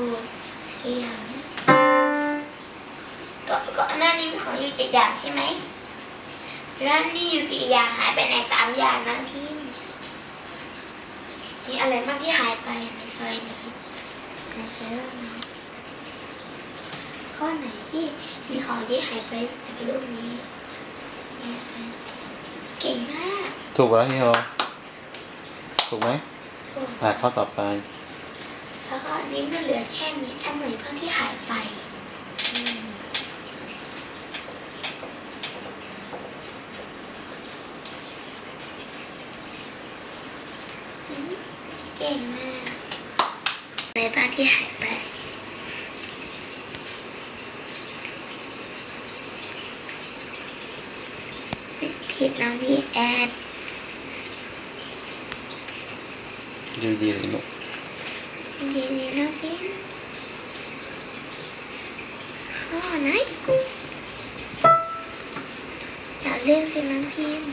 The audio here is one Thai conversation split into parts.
ดูเอียงก็ก็หน้านี้มีของอยู่เจ็ดอย่างใช่ไหมแล้วนี่อยู่สี่อย่างหายไปไหนสามอย่างนะพี่มีอะไรบ้างที่หายไปในซอยนี้ในเชื้อนี้ข้อไหนที่มีของที่หายไปจากรูปนี้เนี่ยเก่งมาก ถูกแล้วที่เราถูกไหมถูก อ่าข้อต่อไปแล้วก็อั นี้มันเหลือแค่นี้อันไหนบ้างที่หายไปเก่งมากในบ้านที่หายไปผิดน้องพี่แอดดีดีเลยลูก ดีดีน้องพี่ข้อไหนอย่าลืมสิน้องพิมพ์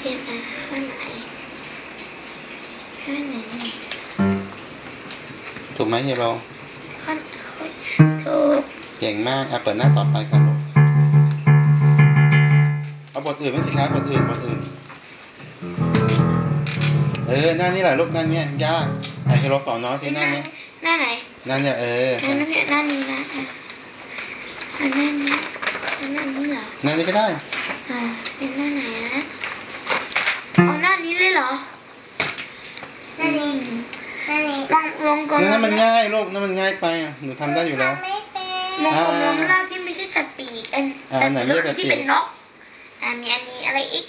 พิมพ์อะข้อไหนข้อไหนเนี่ยถูกไหมเฮียเราข้อข้อถูกเก่งมากอะเปิดหน้าต่อไปครับลูกเอา บทอื่นไม่สิครับบทอื่นบทอื่น เออหน้านี้แหละลูกหน้าเนี้ยยากไอ้เฮโรสอนน้อยที่หน้าเนี้ยหน้าไหนหน้าเนี้ยเออหน้านี้หน้านี้นะอะอะหน้านี้หน้านี้เหรอหน้านี้ก็ได้อ่าเป็นหน้าไหนนะเอาหน้านี้เลยเหรอหน้านี้หน้านี้ลองลองก่อนนั่นมันง่ายลูกนั่นมันง่ายไปอะหนูทำได้อยู่แล้วไม่เป็นลองก่อนลองหน้าที่ไม่ใช่สัตว์ปีกอันอ่าสัตว์ไหนปีกไม่ก็ใช่คือที่สัตว์ปีกเป็นนกอ่า มีอันนี้อะไรอีก